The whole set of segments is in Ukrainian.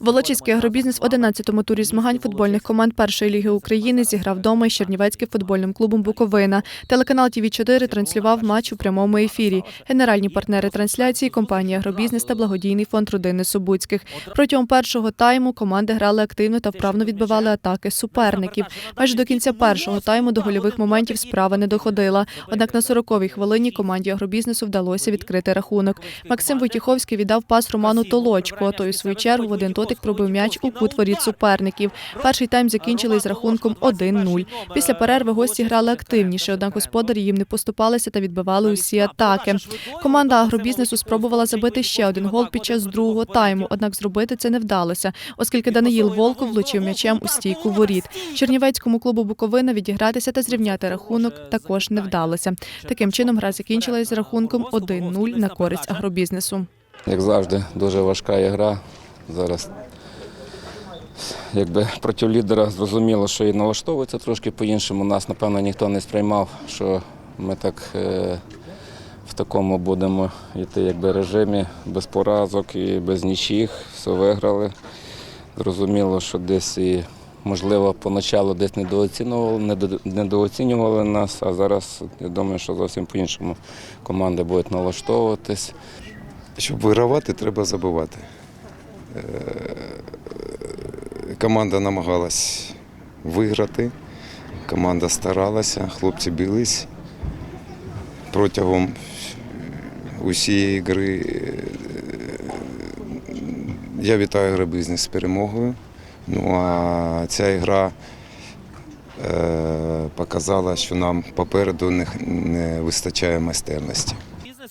Волочиський агробізнес в 11-му турі змагань футбольних команд першої ліги України зіграв вдома із Чернівецьким футбольним клубом Буковина. Телеканал ТВ 4 транслював матч у прямому ефірі. Генеральні партнери трансляції компанія Агробізнес та благодійний фонд родини Субуцьких. Протягом першого тайму команди грали активно та вправно відбивали атаки суперників. Майже до кінця першого тайму до гольових моментів справа не доходила. Однак на 40-й хвилині команді агробізнесу вдалося відкрити рахунок. Максим Войтіховський віддав пас Роману Толочку, а той у свою чергу один дотик пробив м'яч у кут воріт суперників. Перший тайм закінчили з рахунком 1-0. Після перерви гості грали активніше, однак господарі їм не поступалися та відбивали усі атаки. Команда агробізнесу спробувала забити ще один гол під час другого тайму, однак зробити це не вдалося, оскільки Даниїл Волков влучив м'ячем у стійку воріт. Чернівецькому клубу Буковина відігратися та зрівняти рахунок також не вдалося. Таким чином гра закінчилась з рахунком 1-0 на користь агробізнесу. Як завжди, дуже важка гра. Зараз якби проти лідера зрозуміло, що і налаштовується трошки по-іншому. Нас, напевно, ніхто не сприймав, що ми так е, в такому будемо йти якби режимі без поразок і без нічих, все виграли. Зрозуміло, що десь і можливо поначалу десь недооцінювали, недооцінювали нас, а зараз я думаю, що зовсім по-іншому команди будуть налаштовуватись. Щоб вигравати, треба забивати. Е, Команда намагалась виграти, команда старалася, хлопці бились протягом усієї гри. Е, Я вітаю агробізнес з перемогою. Ну а ця гра е, показала, що нам попереду не вистачає майстерності.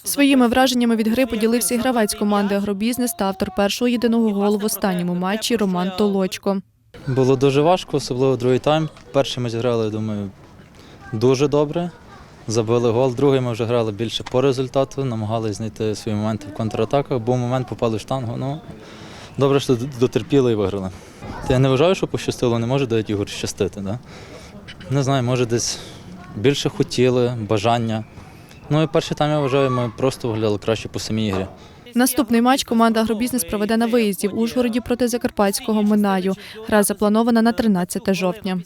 Своїми враженнями від гри поділився і гравець команди Агробізнес та автор першого єдиного голу в останньому матчі Роман Толочко. Було дуже важко, особливо другий тайм. Перший ми зіграли, думаю, дуже добре. Забили гол. Другий ми вже грали більше по результату, намагалися знайти свої моменти в контратаках. Був момент, попали в штангу. Ну, добре, що дотерпіли і виграли. Я не вважаю, що пощастило, не може дев'ять ігор щастити. Да? Не знаю, може десь більше хотіли, бажання. Ну і перший тайм, я вважаю, ми просто виглядали краще по самій грі. Наступний матч команда Агробізнес проведе на виїзді в Ужгороді проти Закарпатського Минаю. Гра запланована на 13 жовтня.